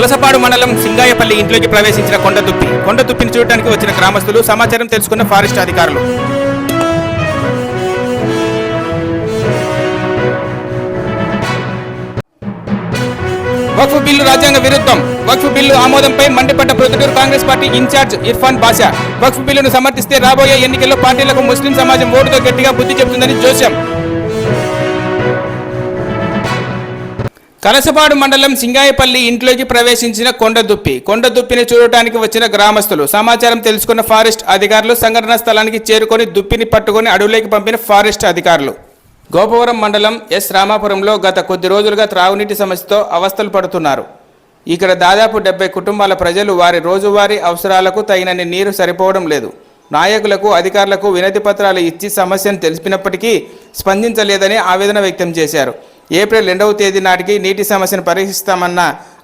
కలసపాడు మండలం సింగాయపల్లి ఇంట్లోకి ప్రవేశించిన కొండదుప్పి కొండదుప్పిని చూడటానికి వచ్చిన గ్రామస్తులు సమాచారం తెలుసుకున్న ఫారెస్ట్ అధికారులు. వక్ఫ్ బిల్లు రాజ్యాంగ విరుద్ధం. వక్ఫ్ బిల్లు ఆమోదంపై మండిపడ్డ Proddatur Congress party incharge Irfan Basha. Waqf బిల్లును సమర్థిస్తే రాబోయే ఎన్నికల్లో పార్టీలకు ముస్లిం సమాజం ఓటుతో గట్టిగా బుద్ధి చెబుతుందని జోస్యం. కలసపాడు మండలం సింగాయపల్లి ఇంట్లోకి ప్రవేశించిన కొండదుప్పి. కొండదుప్పిని చూడటానికి వచ్చిన గ్రామస్తులు సమాచారం తెలుసుకున్న ఫారెస్ట్ అధికారులు సంఘటనా స్థలానికి చేరుకొని దుప్పిని పట్టుకొని అడవులోకి పంపిన ఫారెస్ట్ అధికారులు. గోపవరం మండలం ఎస్. రామాపురంలో గత కొద్ది రోజులుగా త్రాగునీటి సమస్యతో అవస్థలు పడుతున్నారు. ఇక్కడ దాదాపు డెబ్బై కుటుంబాల ప్రజలు వారి రోజువారీ అవసరాలకు తగినన్ని నీరు సరిపోవడం లేదు. నాయకులకు అధికారులకు వినతి పత్రాలు ఇచ్చి సమస్యను తెలిపినప్పటికీ స్పందించలేదని ఆవేదన వ్యక్తం చేశారు. ఏప్రిల్ రెండవ తేదీ నాటికి నీటి సమస్యను పరిహరిస్తామన్న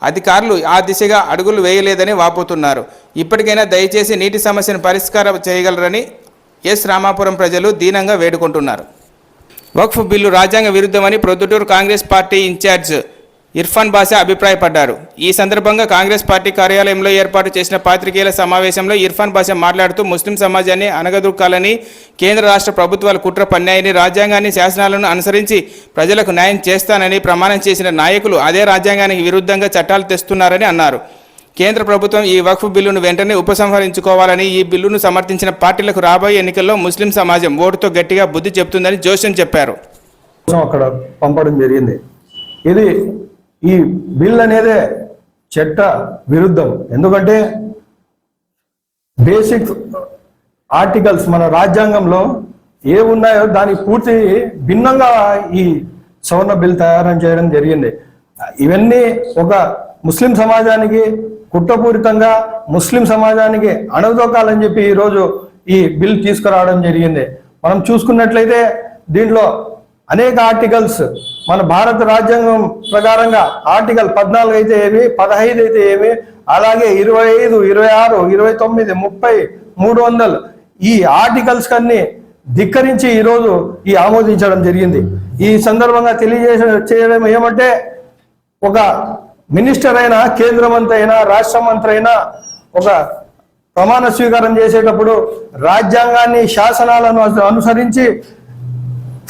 అధికారులు ఆ దిశగా అడుగులు వేయలేదని వాపోతున్నారు. ఇప్పటికైనా దయచేసి నీటి సమస్యను పరిష్కారం చేయగలరని ఎస్. రామాపురం ప్రజలు దీనంగా వేడుకుంటున్నారు. వక్ఫ్ బిల్లు రాజ్యాంగ విరుద్ధమని Proddatur Congress party incharge Irfan Basha అభిప్రాయపడ్డారు. ఈ సందర్భంగా కాంగ్రెస్ పార్టీ కార్యాలయంలో ఏర్పాటు చేసిన పాత్రికేయుల సమావేశంలో ఇర్ఫాన్ బాషా మాట్లాడుతూ ముస్లిం సమాజాన్ని అనగదొక్కాలని కేంద్ర రాష్ట్ర ప్రభుత్వాలు కుట్ర పన్నాయని రాజ్యాంగాన్ని శాసనాలను అనుసరించి ప్రజలకు న్యాయం చేస్తానని ప్రమాణం చేసిన నాయకులు అదే రాజ్యాంగానికి విరుద్ధంగా చట్టాలు తెస్తున్నారని అన్నారు. కేంద్ర ప్రభుత్వం ఈ వక్ఫ్ బిల్లును వెంటనే ఉపసంహరించుకోవాలని ఈ బిల్లును సమర్థించిన పార్టీలకు రాబోయే ఎన్నికల్లో ముస్లిం సమాజం ఓటుతో గట్టిగా బుద్ధి చెబుతుందని జోషన్ చెప్పారు. అక్కడ పంపడం జరిగింది. ఇది ఈ బిల్ అనేదే చట్ట విరుద్ధం. ఎందుకంటే బేసిక్ ఆర్టికల్స్ మన రాజ్యాంగంలో ఏ ఉన్నాయో దానికి పూర్తి భిన్నంగా ఈ సవర్ణ బిల్ తయారు చేయడం జరిగింది. ఇవన్నీ ఒక ముస్లిం సమాజానికి కుట్రపూరితంగా ముస్లిం సమాజానికి అణగదొక్కాలని చెప్పి ఈరోజు ఈ బిల్ తీసుకురావడం జరిగింది. మనం చూసుకున్నట్లయితే దీంట్లో అనేక ఆర్టికల్స్ మన భారత రాజ్యాంగం ప్రకారంగా ఆర్టికల్ పద్నాలుగు అయితే ఏమి పదహైదు అయితే ఏమి అలాగే ఇరవై ఐదు ఇరవై ఆరు ఇరవై తొమ్మిది ముప్పై మూడు వందలు ఈ ఆర్టికల్స్ కన్నీ ధిక్కరించి ఈరోజు ఈ ఆమోదించడం జరిగింది. ఈ సందర్భంగా తెలియజేస చేయడం ఏమంటే ఒక మినిస్టర్ అయినా కేంద్ర మంత్రి అయినా రాష్ట్ర మంత్రి అయినా ఒక ప్రమాణ స్వీకారం చేసేటప్పుడు రాజ్యాంగాన్ని శాసనాలను అనుసరించి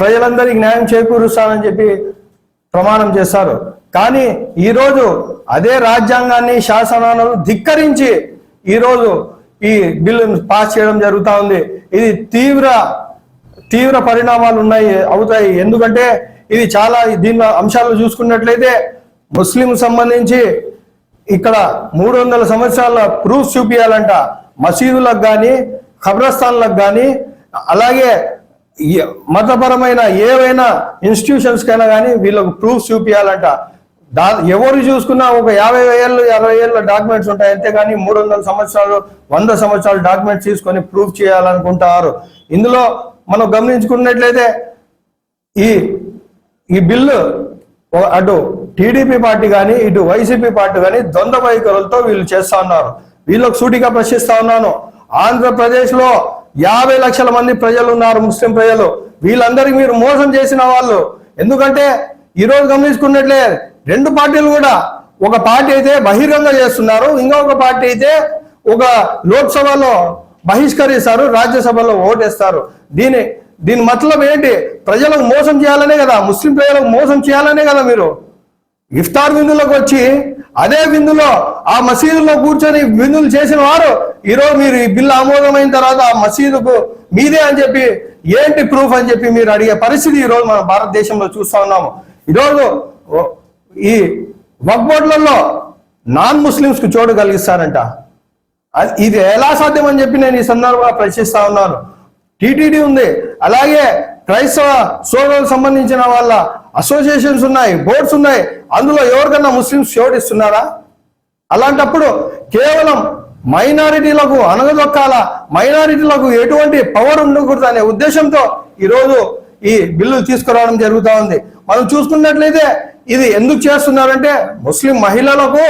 ప్రజలందరికీ న్యాయం చేకూరుస్తానని చెప్పి ప్రమాణం చేస్తారు. కానీ ఈరోజు అదే రాజ్యాంగాన్ని శాసనాలను ధిక్కరించి ఈరోజు ఈ బిల్లును పాస్ చేయడం జరుగుతూ ఉంది. ఇది తీవ్ర తీవ్ర పరిణామాలు ఉన్నాయి అవుతాయి. ఎందుకంటే ఇది చాలా దీని అంశాలు చూసుకున్నట్లయితే ముస్లిం సంబంధించి ఇక్కడ మూడు వందల సంవత్సరాల ప్రూఫ్ చూపించాలంట మసీదులకు కానీ ఖబ్రస్థాన్లకు కానీ అలాగే మతపరమైన ఏవైనా ఇన్స్టిట్యూషన్స్ కైనా కానీ వీళ్ళకు ప్రూఫ్ చూపించాలంట దా ఎవరు చూసుకున్నా ఒక యాభై ఏళ్ళు అరవై ఏళ్ళ డాక్యుమెంట్స్ ఉంటాయి. అంతేగాని మూడు వందల సంవత్సరాలు వంద సంవత్సరాలు డాక్యుమెంట్స్ తీసుకొని ప్రూఫ్ చేయాలనుకుంటారు. ఇందులో మనం గమనించుకున్నట్లయితే ఈ ఈ బిల్లు అటు టీడీపీ పార్టీ కానీ ఇటు వైసీపీ పార్టీ కానీ ద్వంద్వ వైఖరులతో వీళ్ళు చేస్తా ఉన్నారు. వీళ్ళకు సూటిగా ప్రశ్నిస్తా ఉన్నాను. ఆంధ్రప్రదేశ్లో యాభై లక్షల మంది ప్రజలు ఉన్నారు ముస్లిం ప్రజలు. వీళ్ళందరికీ మీరు మోసం చేసిన వాళ్ళు. ఎందుకంటే ఈరోజు గమనించుకున్నట్లే రెండు పార్టీలు కూడా. ఒక పార్టీ అయితే బహిరంగ చేస్తున్నారు ఇంకొక పార్టీ అయితే ఒక లోక్సభలో బహిష్కరిస్తారు రాజ్యసభలో ఓటేస్తారు. దీని దీని మతలబ్ ఏంటి? ప్రజలకు మోసం చేయాలనే కదా ముస్లిం ప్రజలకు మోసం చేయాలనే కదా మీరు. ఇఫ్తార్ విందులకు వచ్చి అదే విందులో ఆ మసీదులో కూర్చొని విందులు చేసిన వారు ఈరోజు మీరు ఈ బిల్లు ఆమోదమైన తర్వాత ఆ మసీదుకు మీదే అని చెప్పి ఏంటి ప్రూఫ్ అని చెప్పి మీరు అడిగే పరిస్థితి ఈరోజు మన భారతదేశంలో చూస్తా ఉన్నాము. ఈరోజు ఈ వక్బోర్డులలో నాన్ ముస్లిమ్స్కు చోటు కలిగిస్తారంట. అది- ఇది ఎలా సాధ్యం అని చెప్పి నేను ఈ సందర్భంగా ప్రశ్నిస్తా ఉన్నాను. టీటీడీ ఉంది. అలాగే క్రైస్తవ సోదరులకు సంబంధించిన వాళ్ళ అసోసియేషన్స్ ఉన్నాయి బోర్డ్స్ ఉన్నాయి. అందులో ఎవరికన్నా ముస్లిమ్స్ చోటిస్తున్నారా అలాంటప్పుడు కేవలం మైనారిటీలకు అనగదొక్కాల మైనారిటీలకు ఎటువంటి పవర్ ఉండకూడదు అనే ఉద్దేశంతో ఈరోజు ఈ బిల్లు తీసుకురావడం జరుగుతూ ఉంది. మనం చూసుకున్నట్లయితే ఇది ఎందుకు చేస్తున్నారంటే ముస్లిం మహిళలకు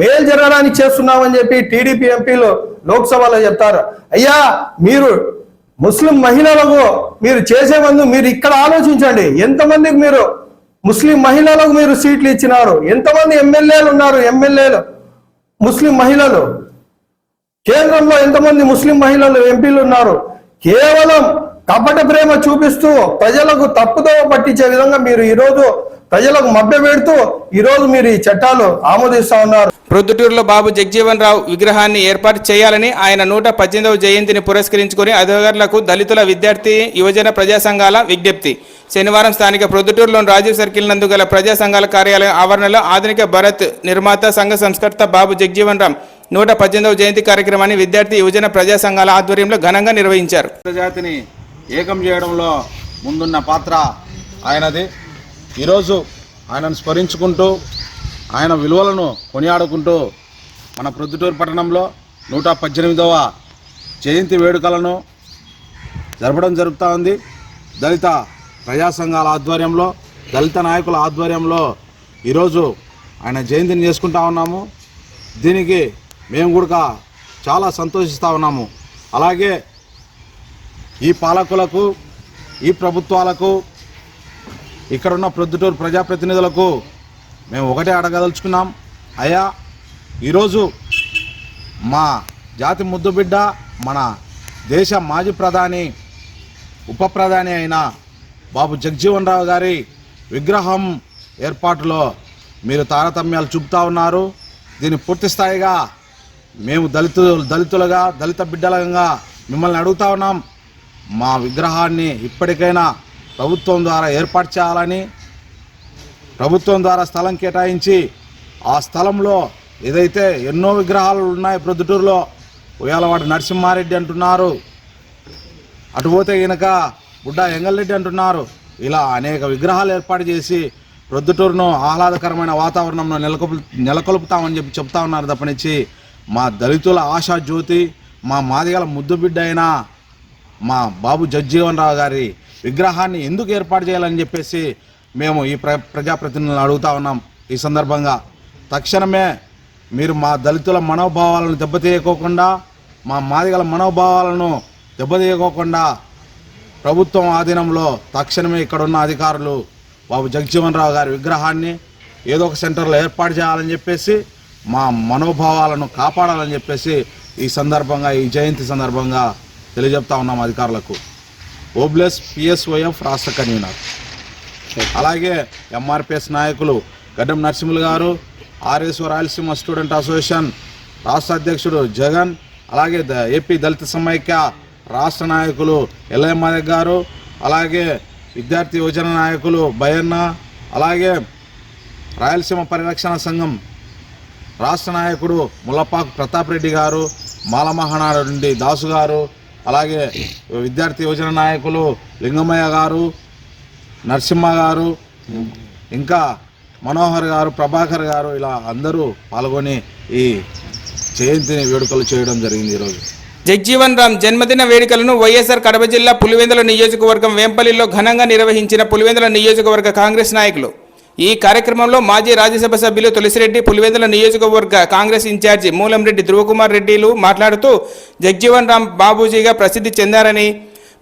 మేలు జరగడానికి చేస్తున్నామని చెప్పి టీడీపీ ఎంపీలు లోక్సభలో చెప్తారు. అయ్యా మీరు ముస్లిం మహిళలకు మీరు చేసే ముందు మీరు ఇక్కడ ఆలోచించండి. ఎంతమందికి మీరు ముస్లిం మహిళలకు మీరు సీట్లు ఇచ్చినారు. ఎంతమంది ఎమ్మెల్యేలు ఉన్నారు? ఎమ్మెల్యేలు. ముస్లిం మహిళలు. కేంద్రంలో ఎంతమంది ముస్లిం మహిళలు ఎంపీలు ఉన్నారు? కేవలం కపట ప్రేమ చూపిస్తూ ప్రజలకు తప్పుదోవ పట్టించే విధంగా మీరు ఈరోజు ప్రజలకు మభ్య పెడుతూ ఈరోజు మీరు ఈ చట్టాలు ఆమోదిస్తా ఉన్నారు. ప్రొద్దుటూరులో బాబు జగ్జీవన్ రావు విగ్రహాన్ని ఏర్పాటు చేయాలని ఆయన నూట పద్దెనిమిదవ జయంతిని పురస్కరించుకుని అధికారులకు దళితుల విద్యార్థి యువజన ప్రజా సంఘాల విజ్ఞప్తి. శనివారం స్థానిక ప్రొద్దుటూరులోని రాజీవ్ సర్కిల్ నందు గల ప్రజా సంఘాల కార్యాలయం ఆవరణలో ఆధునిక భరత్ నిర్మాత సంఘ సంస్కర్త బాబు జగ్జీవన్ రామ్ నూట పద్దెనిమిదవ జయంతి కార్యక్రమాన్ని విద్యార్థి యువజన ప్రజా సంఘాల ఆధ్వర్యంలో ఘనంగా నిర్వహించారు. జాతిని ఏకం చేయడంలో ముందున్న పాత్ర ఆయనది. ఈరోజు ఆయనను స్మరించుకుంటూ ఆయన విలువలను కొనియాడుకుంటూ మన ప్రొద్దుటూరు పట్టణంలో నూట పద్దెనిమిదవ జయంతి వేడుకలను జరపడం జరుగుతూ ఉంది. దళిత ప్రజా సంఘాల ఆధ్వర్యంలో దళిత నాయకుల ఆధ్వర్యంలో ఈరోజు ఆయన జయంతిని చేసుకుంటా ఉన్నాము. దీనికి మేము కూడా చాలా సంతోషిస్తూ ఉన్నాము. అలాగే ఈ పాలకులకు ఈ ప్రభుత్వాలకు ఇక్కడున్న ప్రొద్దుటూరు ప్రజాప్రతినిధులకు మేము ఒకటే అడగదలుచుకున్నాం. అయ్యా ఈరోజు మా జాతి ముద్దుబిడ్డ మన దేశ మాజీ ప్రధాని ఉప ప్రధాని అయిన బాబు జగజీవన్ రావు గారి విగ్రహం ఏర్పాటులో మీరు తారతమ్యాలు చూపుతా ఉన్నారు. దీన్ని పూర్తి స్థాయిగా మేము దళితులు దళితులుగా దళిత బిడ్డలంగా మిమ్మల్ని అడుగుతా ఉన్నాం. మా విగ్రహాన్ని ఇప్పటికైనా ప్రభుత్వం ద్వారా ఏర్పాటు చేయాలని ప్రభుత్వం ద్వారా స్థలం కేటాయించి ఆ స్థలంలో ఏదైతే ఎన్నో విగ్రహాలు ఉన్నాయి ప్రొద్దుటూరులో ఉయ్యాలవాడు నరసింహారెడ్డి అంటున్నారు. అటు పోతే ఈయనక బుడ్డ ఎంగల్రెడ్డి అంటున్నారు. ఇలా అనేక విగ్రహాలు ఏర్పాటు చేసి ప్రొద్దుటూరును ఆహ్లాదకరమైన వాతావరణంలో నెలకొల్పు నెలకొల్పుతామని చెప్పి చెప్తా ఉన్నారు తప్పనిచ్చి మా దళితుల ఆశా జ్యోతి మా మాదిగల ముద్దు బిడ్డ అయిన మా బాబు జగ్జీవన్ రావు గారి విగ్రహాన్ని ఎందుకు ఏర్పాటు చేయాలని చెప్పేసి మేము ఈ ప్ర ప్రజాప్రతినిధులను అడుగుతా ఉన్నాం. ఈ సందర్భంగా తక్షణమే మీరు మా దళితుల మనోభావాలను దెబ్బతీయకోకుండా మా మాదిగల మనోభావాలను దెబ్బతీయకోకుండా ప్రభుత్వం ఆధీనంలో తక్షణమే ఇక్కడున్న అధికారులు బాబు జగజ్జీవన్ రావు గారి విగ్రహాన్ని ఏదో ఒక సెంటర్లో ఏర్పాటు చేయాలని చెప్పేసి మా మనోభావాలను కాపాడాలని చెప్పేసి ఈ సందర్భంగా ఈ జయంతి సందర్భంగా తెలియజెప్తా ఉన్నాం అధికారులకు. ఓబ్లెస్ పిఎస్ఓఎఫ్ రాష్ట్ర కన్వీనర్. అలాగే ఎంఆర్పిఎస్ నాయకులు గడ్డం నరసింహులు గారు ఆర్ఎస్ఓ రాయలసీమ స్టూడెంట్ అసోసియేషన్ రాష్ట్ర అధ్యక్షుడు జగన్ అలాగే ద ఏపీ దళిత సమైక్య రాష్ట్ర నాయకులు ఎల్లయ్య గారు అలాగే విద్యార్థి యువజన నాయకులు బయన్న అలాగే రాయలసీమ పరిరక్షణ సంఘం రాష్ట్ర నాయకుడు ముల్లపాకు ప్రతాప్ రెడ్డి గారు మాలమహానాడు నుండి దాసు గారు అలాగే విద్యార్థి యువజన నాయకులు లింగమయ్య గారు నరసింహ గారు ఇంకా మనోహర్ గారు ప్రభాకర్ గారు ఇలా అందరూ పాల్గొని ఈ జయంతిని వేడుకలు చేయడం జరిగింది ఈరోజు. జగ్జీవన్ రామ్ జన్మదిన వేడుకలను వైఎస్ఆర్ కడప జిల్లా పులివెందుల నియోజకవర్గం వేంపల్లిలో ఘనంగా నిర్వహించిన పులివెందుల నియోజకవర్గ కాంగ్రెస్ నాయకులు. ఈ కార్యక్రమంలో మాజీ రాజ్యసభ సభ్యులు తులసిరెడ్డి పులివెందుల నియోజకవర్గ కాంగ్రెస్ ఇన్ఛార్జి మూలంరెడ్డి ధ్రువకుమార్ రెడ్డిలు మాట్లాడుతూ జగ్జీవన్ రామ్ బాబూజీగా ప్రసిద్ధి చెందారని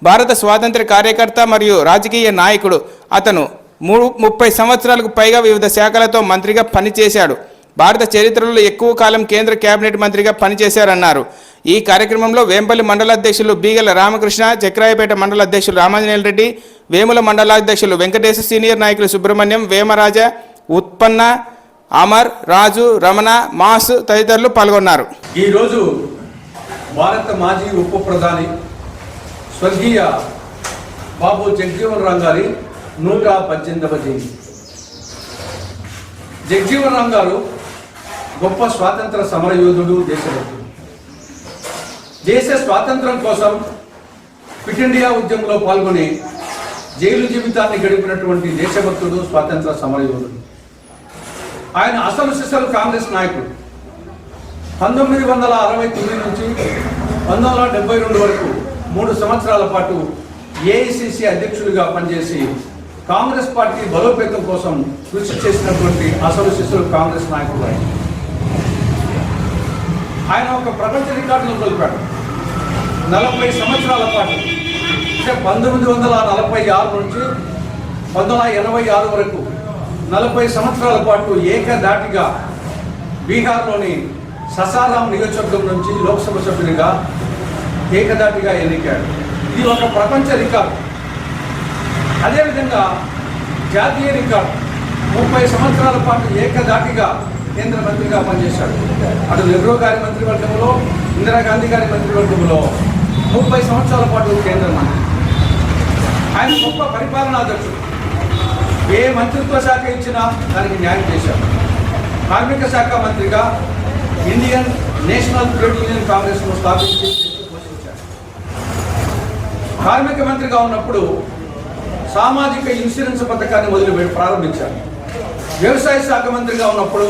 భారత స్వాతంత్ర కార్యకర్త మరియు రాజకీయ నాయకుడు. అతను మూడు ముప్పై సంవత్సరాలకు పైగా వివిధ శాఖలతో మంత్రిగా పనిచేశాడు. భారత చరిత్రలో ఎక్కువ కాలం కేంద్ర కేబినెట్ మంత్రిగా పనిచేశారన్నారు. ఈ కార్యక్రమంలో వేంపల్లి మండల అధ్యక్షులు బీగల రామకృష్ణ చక్రాయపేట మండల అధ్యక్షులు రామాంజనేయుల రెడ్డి వేముల మండలాధ్యక్షులు వెంకటేశ సీనియర్ నాయకులు సుబ్రహ్మణ్యం వేమరాజ ఉత్పన్న అమర్ రాజు రమణ మాస్ తదితరులు పాల్గొన్నారు. ఈరోజు భారత మాజీ ఉప ప్రధాని స్వర్గీయ బాబు జగజీవన్ రామ్ గారి నూట పద్దెనిమిదవ జయంతి. జగజీవన్ రామ్ గారు గొప్ప స్వాతంత్ర సమరయోధుడు దేశభక్తుడు. దేశ స్వాతంత్రం కోసం ఫిట్ ఇండియా ఉద్యమంలో పాల్గొని జైలు జీవితాన్ని గడిపినటువంటి దేశభక్తుడు స్వాతంత్ర సమరయోధుడు. ఆయన అసలు సిసలు కాంగ్రెస్ నాయకుడు. పంతొమ్మిది వందల అరవై తొమ్మిది నుంచి పంతొమ్మిది వందల డెబ్బై రెండు వరకు మూడు సంవత్సరాల పాటు ఏఐసిసి అధ్యక్షుడిగా పనిచేసి కాంగ్రెస్ పార్టీ బలోపేతం కోసం కృషి చేసినటువంటి అసలు శిశులు కాంగ్రెస్ నాయకుడు ఆయన. ఆయన ఒక ప్రపంచ రికార్డును కలిపాడు నలభై సంవత్సరాల పాటు అంటే పంతొమ్మిది వందల నలభై ఆరు నుంచి పంతొమ్మిది వందల ఎనభై ఆరు వరకు నలభై సంవత్సరాల పాటు ఏకదాటిగా బీహార్లోని ససారాం నియోజకవర్గం నుంచి లోక్సభ సభ్యునిగా ఏకదాటిగా ఎన్నికాడు. ఇది ఒక ప్రపంచ రికార్డు. అదేవిధంగా జాతీయ రికార్డు. ముప్పై సంవత్సరాల పాటు ఏకదాటిగా కేంద్ర మంత్రిగా పనిచేశాడు. అటు నెహ్రూ గారి మంత్రివర్గంలో ఇందిరాగాంధీ గారి మంత్రివర్గంలో ముప్పై సంవత్సరాల పాటు కేంద్ర మంత్రి ఆయన గొప్ప పరిపాలనాధ్యక్షుడు ఏ మంత్రిత్వ శాఖ ఇచ్చినా దానికి న్యాయం చేశారు. కార్మిక శాఖ మంత్రిగా ఇండియన్ నేషనల్ ట్రేడ్ యూనియన్ కాంగ్రెస్ను స్థాపించి కార్మిక మంత్రిగా ఉన్నప్పుడు సామాజిక ఇన్సూరెన్స్ పథకాన్ని వదిలి ప్రారంభించారు. వ్యవసాయ శాఖ మంత్రిగా ఉన్నప్పుడు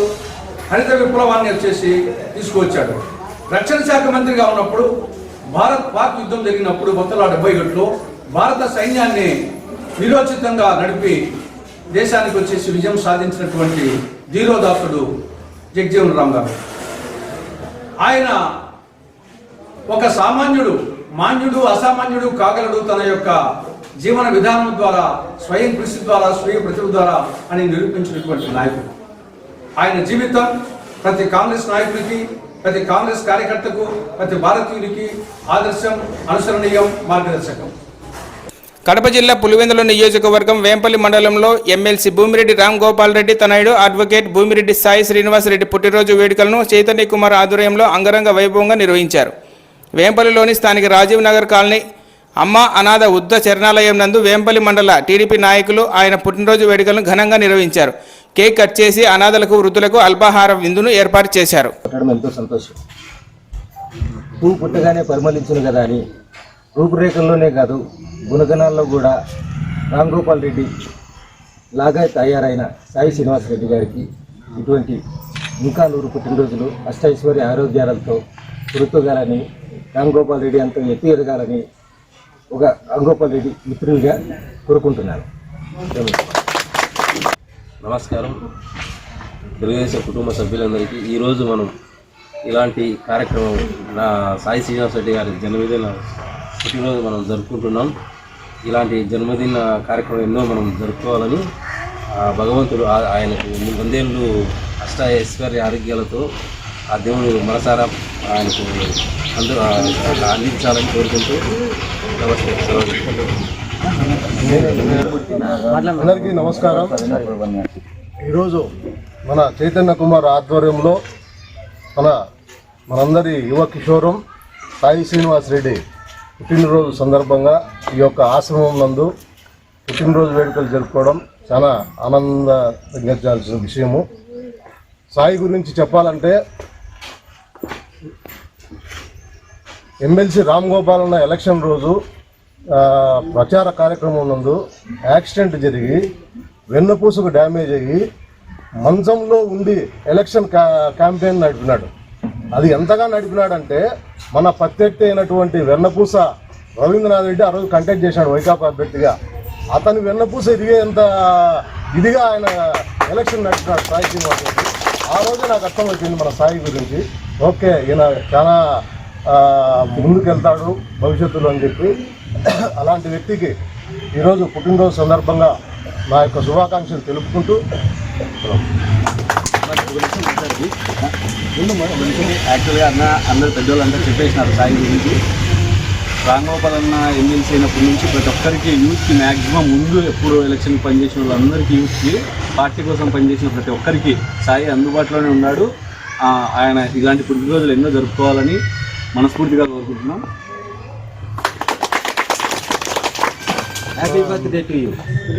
హరిత విప్లవాన్ని వచ్చేసి తీసుకువచ్చాడు. రక్షణ శాఖ మంత్రిగా ఉన్నప్పుడు భారత్ పాక్ యుద్ధం జరిగినప్పుడు మొత్తం డెబ్బై ఒకటిలో భారత సైన్యాన్ని నిరోచితంగా నడిపి దేశానికి వచ్చేసి విజయం సాధించినటువంటి ధీరోదాసుడు జగ్జీవన్ రామ్ గారు. ఆయన ఒక సామాన్యుడు మాన్యుడు అసామాన్యుడు కాగలడు తన యొక్క జీవన విధానం ద్వారా స్వయం కృషి ద్వారా స్వయం ప్రతిభ ద్వారా అని నిరూపించినటువంటి నాయకుడు. ఆయన జీవితం ప్రతి కాంగ్రెస్ నాయకుడికి ప్రతి కాంగ్రెస్ కార్యకర్తకు ప్రతి భారతీయుడికి ఆదర్శం అనుసరణీయం మార్గదర్శకం. కడప జిల్లా పులివెందుల నియోజకవర్గం వేంపల్లి మండలంలో ఎమ్మెల్సీ భూమిరెడ్డి రామ్ గోపాల్ రెడ్డి తనయుడు అడ్వకేట్ భూమిరెడ్డి సాయి శ్రీనివాస్ రెడ్డి పుట్టినరోజు వేడుకలను చైతన్య కుమార్ ఆధ్వర్యంలో అంగరంగ వైభవంగా నిర్వహించారు. వేంపల్లిలోని స్థానిక రాజీవ్ నగర్ కాలనీ అమ్మ అనాథ ఉద్ధ చరణాలయం నందు వేంపల్లి మండల టీడీపీ నాయకులు ఆయన పుట్టినరోజు వేడుకలను ఘనంగా నిర్వహించారు. కేక్ కట్ చేసి అనాథలకు వృద్ధులకు అల్పాహార విందును ఏర్పాటు చేశారు. ఎంతో సంతోషం. పువ్వు పుట్టగానే పరిమళించును కదా అని రూపురేఖల్లోనే కాదు గుణగణాల్లో కూడా రామ్ గోపాల్ రెడ్డి లాగా తయారైన సాయి శ్రీనివాస్ రెడ్డి గారికి ఇటువంటి ఇంకా నూరు పుట్టినరోజులు అష్టైశ్వర్య ఆరోగ్యాలతో వృత్తుగాలని రామ్ గోపాల్ రెడ్డి అంత ఎత్తు ఎదగాలని ఒక రామ్ గోపాల్ రెడ్డి మిత్రునిగా కోరుకుంటున్నాను. నమస్కారం. తెలుగుదేశం కుటుంబ సభ్యులందరికీ ఈరోజు మనం ఇలాంటి కార్యక్రమం నా సాయి శ్రీనివాస్ రెడ్డి గారి జన్మదిన పుట్టినరోజు మనం జరుపుకుంటున్నాం. ఇలాంటి జన్మదిన కార్యక్రమం ఎన్నో మనం జరుపుకోవాలని భగవంతుడు ఆ- ఆయనకు వందేళ్ళు అష్ట ఐశ్వర్య ఆరోగ్యాలతో ఆ దేవుడు మనసారా ఆయనకు అందరూ అందించాలని కోరుకుంటూ నమస్తే అందరికీ నమస్కారం. ఈరోజు మన చైతన్య కుమార్ ఆధ్వర్యంలో మన మనందరి యువ కిషోరం సాయి శ్రీనివాస్ రెడ్డి పుట్టినరోజు సందర్భంగా ఈ యొక్క ఆశ్రమం నందు పుట్టినరోజు వేడుకలు జరుపుకోవడం చాలా ఆనంద విషయము. సాయి గురించి చెప్పాలంటే ఎమ్మెల్సీ రామ్ గోపాల్ అన్న ఎలక్షన్ రోజు ప్రచార కార్యక్రమం నందు యాక్సిడెంట్ జరిగి వెన్నపూసకు డ్యామేజ్ అయ్యి మంచంలో ఉండి ఎలక్షన్ క్యా క్యాంపెయిన్ నడిపినాడు. అది ఎంతగా నడిపినాడంటే మన ప్రత్యర్థి అయినటువంటి వెన్నపూస రవీంద్రనాథ్ రెడ్డి ఆ రోజు కంటెక్ట్ చేశాడు వైకాపా అభ్యర్థిగా. అతని వెన్నపూస ఇదిగేంత ఇదిగా ఆయన ఎలక్షన్ నడిపినాడు సాయి శ్రీనివాస్ రెడ్డి. ఆ రోజు నాకు అర్థమైపోయింది మన సాయి గురించి. ఓకే ఈయన చాలా ముందుకెళ్తాడు భవిష్యత్తులో అని చెప్పి. అలాంటి వ్యక్తికి ఈరోజు పుట్టినరోజు సందర్భంగా నా యొక్క శుభాకాంక్షలు తెలుపుకుంటూ యాక్చువల్గా అన్న అందరు పెద్దోళ్ళంతా చెప్పేసినారు సాయి గురించి. రాంగోపాల్ అన్న ఎమ్మెల్సీ అయినప్పటి నుంచి ప్రతి ఒక్కరికి యూత్కి మ్యాక్సిమం ముందు ఎప్పుడు ఎలక్షన్ పనిచేసిన వాళ్ళందరికీ యూత్కి పార్టీ కోసం పనిచేసిన ప్రతి ఒక్కరికి సాయి అందుబాటులోనే ఉన్నాడు. ఆయన ఇలాంటి పుట్టినరోజులు ఎన్నో జరుపుకోవాలని మనస్ఫూర్తిగా కోరుకుంటున్నాం. హ్యాపీ బర్త్డే టు యూ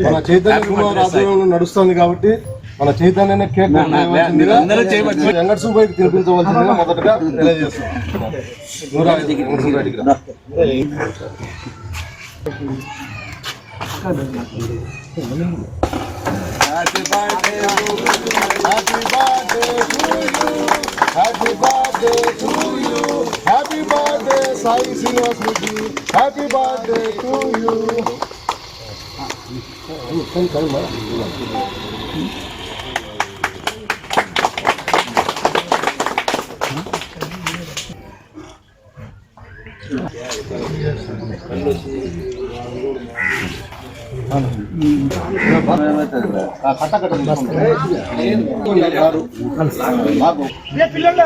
మన చైతన్య కుమార్ ఆధ్వర్యంలో నడుస్తుంది కాబట్టి మన చైతన్యనే కేక్. వెంకట సుబ్బయ్యకి తినిపించవలసిందిగా మొదటగా తెలియజేస్తున్నాం నూరా వెంకట సుబ్బయ్యకి రా. Happy birthday to you. Happy birthday to you. Happy birthday, Sai Srinivas Reddy. Happy birthday to you. 嗯，好，好，好，好，好。పిల్లలు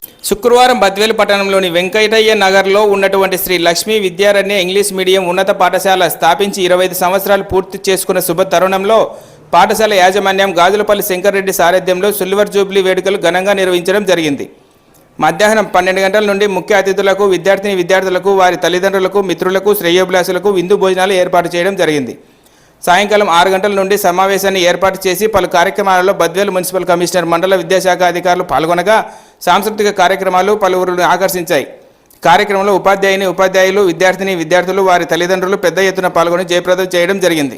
శుక్రవారం బద్వేలు పట్టణంలోని వెంకటయ్య నగర్లో ఉన్నటువంటి శ్రీ లక్ష్మీ విద్యారణ్య ఇంగ్లీష్ మీడియం ఉన్నత పాఠశాల స్థాపించి ఇరవై ఐదు సంవత్సరాలు పూర్తి చేసుకున్న శుభ తరుణంలో పాఠశాల యాజమాన్యం గాజులపల్లి శంకర్రెడ్డి సారథ్యంలో సిల్వర్ జూబ్లీ వేడుకలు ఘనంగా నిర్వహించడం జరిగింది. మధ్యాహ్నం పన్నెండు గంటల నుండి ముఖ్య అతిథులకు విద్యార్థిని విద్యార్థులకు వారి తల్లిదండ్రులకు మిత్రులకు శ్రేయోభిలాసులకు విందు భోజనాలు ఏర్పాటు చేయడం జరిగింది. సాయంకాలం ఆరు గంటల నుండి సమావేశాన్ని ఏర్పాటు చేసి పలు కార్యక్రమాలలో బద్వేలు మున్సిపల్ కమిషనర్ మండల విద్యాశాఖ అధికారులు పాల్గొనగా సాంస్కృతిక కార్యక్రమాలు పలువురును ఆకర్షించాయి. కార్యక్రమంలో ఉపాధ్యాయుని ఉపాధ్యాయులు విద్యార్థిని విద్యార్థులు వారి తల్లిదండ్రులు పెద్ద ఎత్తున పాల్గొని జయప్రదం చేయడం జరిగింది.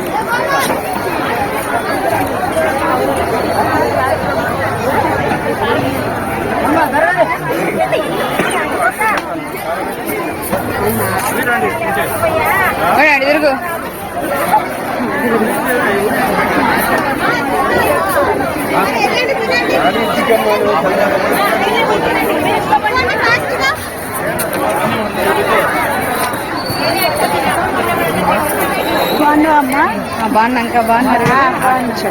తీసుకో అదే బాగున్నావమ్మా బాగున్నాక బాగున్నారు బాగుంది